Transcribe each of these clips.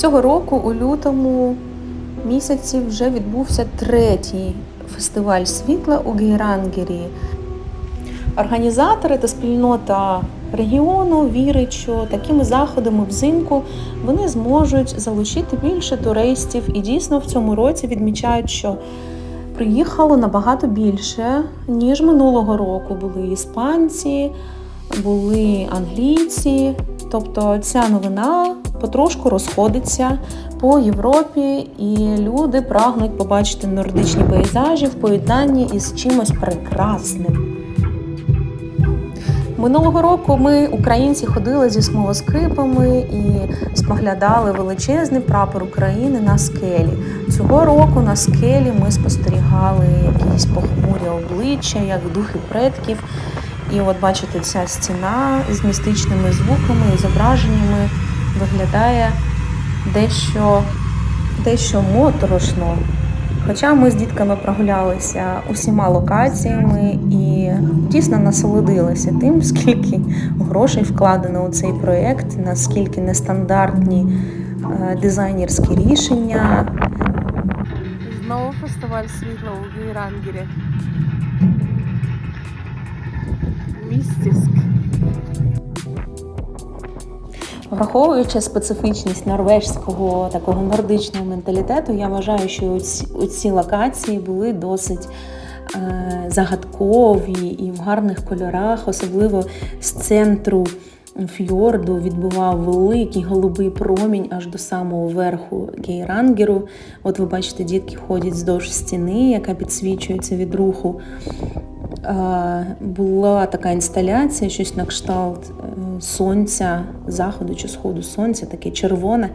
Цього року у лютому місяці вже відбувся третій фестиваль світла у Гейрангері. Організатори та спільнота регіону вірять, що такими заходами взимку вони зможуть залучити більше туристів, і дійсно в цьому році відмічають, що приїхало набагато більше, ніж минулого року. Були іспанці, були англійці. Тобто ця новина потрошку розходиться по Європі, і люди прагнуть побачити нордичні пейзажі в поєднанні із чимось прекрасним. Минулого року ми, українці, ходили зі смолоскипами і споглядали величезний прапор України на скелі. Цього року на скелі ми спостерігали якісь похмурі обличчя, як духи предків. І от бачите, ця стіна з містичними звуками і зображеннями виглядає дещо, дещо моторошно. Хоча ми з дітками прогулялися усіма локаціями і дійсно насолодилися тим, скільки грошей вкладено у цей проєкт, наскільки нестандартні е, дизайнерські рішення. Знову фестиваль світла у Гейрангері. Містіск. Враховуючи специфічність норвежського такого нордичного менталітету, я вважаю, що ці локації були досить е, загадкові і в гарних кольорах, особливо з центру фьорду відбував великий голубий промінь аж до самого верху Гейрангеру. От ви бачите, дітки ходять вздовж стіни, яка підсвічується від руху. Була така інсталяція, щось на кшталт е, сонця, заходу чи сходу сонця, таке червоне,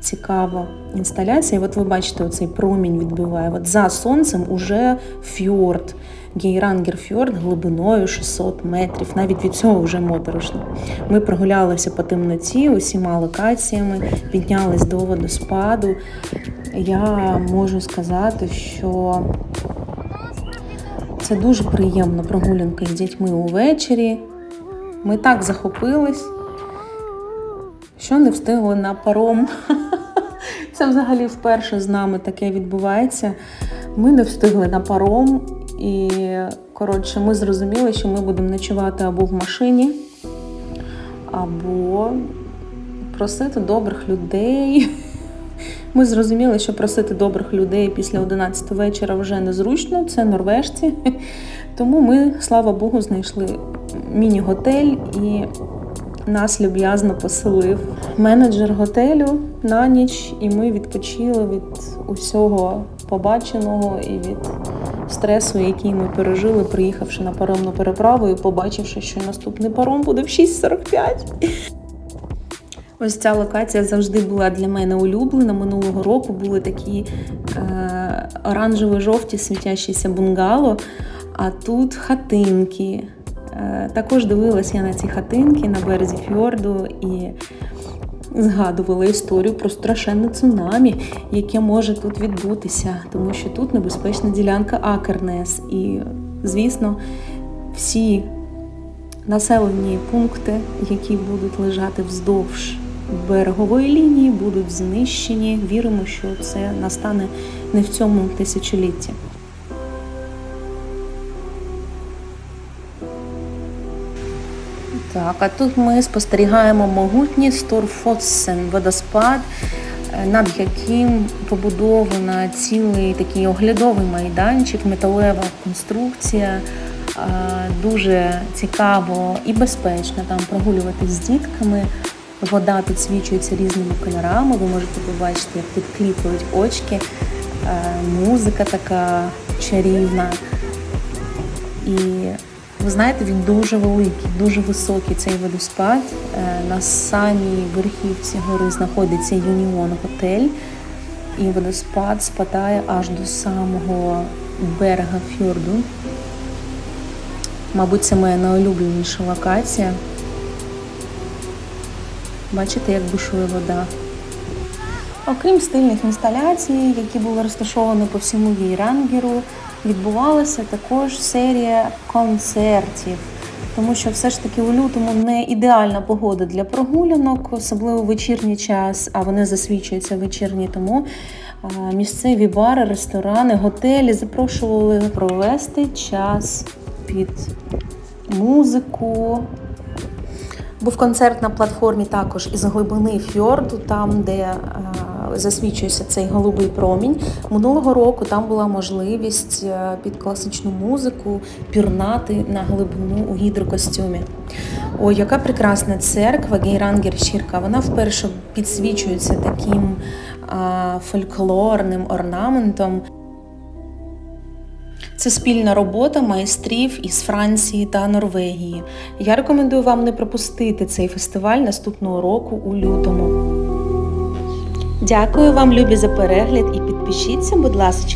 цікава інсталяція. І от ви бачите, оцей промінь відбиває. От за сонцем уже фьорд, Гейрангер фьорд глибиною 600 метрів. Навіть від цього вже моторошно. Ми прогулялися по темноті усіма локаціями, піднялись до водоспаду. Я можу сказати, що це дуже приємно прогулянка з дітьми увечері. Ми так захопились, що не встигли на паром. Це взагалі вперше з нами таке відбувається. Ми не встигли на паром, і коротше, ми зрозуміли, що ми будемо ночувати або в машині, або просити добрих людей. Ми зрозуміли, що просити добрих людей після 11 вечора вже незручно, це норвежці. Тому ми, слава Богу, знайшли міні-готель і нас люб'язно поселив менеджер готелю на ніч, і ми відпочили від усього побаченого і від стресу, який ми пережили, приїхавши на паромну переправу і побачивши, що наступний паром буде в 6.45. Ось ця локація завжди була для мене улюблена. Минулого року були такі е, оранжево-жовті світящіся бунгало, а тут хатинки. Е, також дивилась я на ці хатинки на березі фьорду і згадувала історію про страшенне цунамі, яке може тут відбутися, тому що тут небезпечна ділянка Акернес. І, звісно, всі населені пункти, які будуть лежати вздовж берегової лінії, будуть знищені. Віримо, що це настане не в цьому тисячолітті. Так, а тут ми спостерігаємо могутній Сторфоссен водоспад, е, над яким побудована цілий такий оглядовий майданчик, металева конструкція. Е, Дуже цікаво і безпечно там прогулюватись з дітками. Вода підсвічується різними кольорами. Ви можете побачити, як тут кліпають очки, Е, музика така чарівна. І ви знаєте, він дуже великий, дуже високий цей водоспад. Е, На самій верхівці гори знаходиться Юніон Готель, і водоспад спадає аж до самого берега фьорду. Мабуть, це моя найулюбленіша локація. Бачите, як бушує вода. Окрім стильних інсталяцій, які були розташовані по всьому Гейрангеру, відбувалася також серія концертів. тому що все ж таки у лютому не ідеальна погода для прогулянок, особливо в вечірній час, а вони засвідчуються в вечірній, тому місцеві бари, ресторани, готелі запрошували провести час під музику. Був концерт на платформі також із глибини фьорду, там, де е, засвічується цей голубий промінь. Минулого року там була можливість е, під класичну музику пірнати на глибину у гідрокостюмі. Ой, яка прекрасна церква Гейрангер Щірка. Вона вперше підсвічується таким фольклорним орнаментом. Це спільна робота майстрів із Франції та Норвегії. Я рекомендую вам не пропустити цей фестиваль наступного року у лютому. Дякую вам, любі, за перегляд і підпишіться, будь ласка,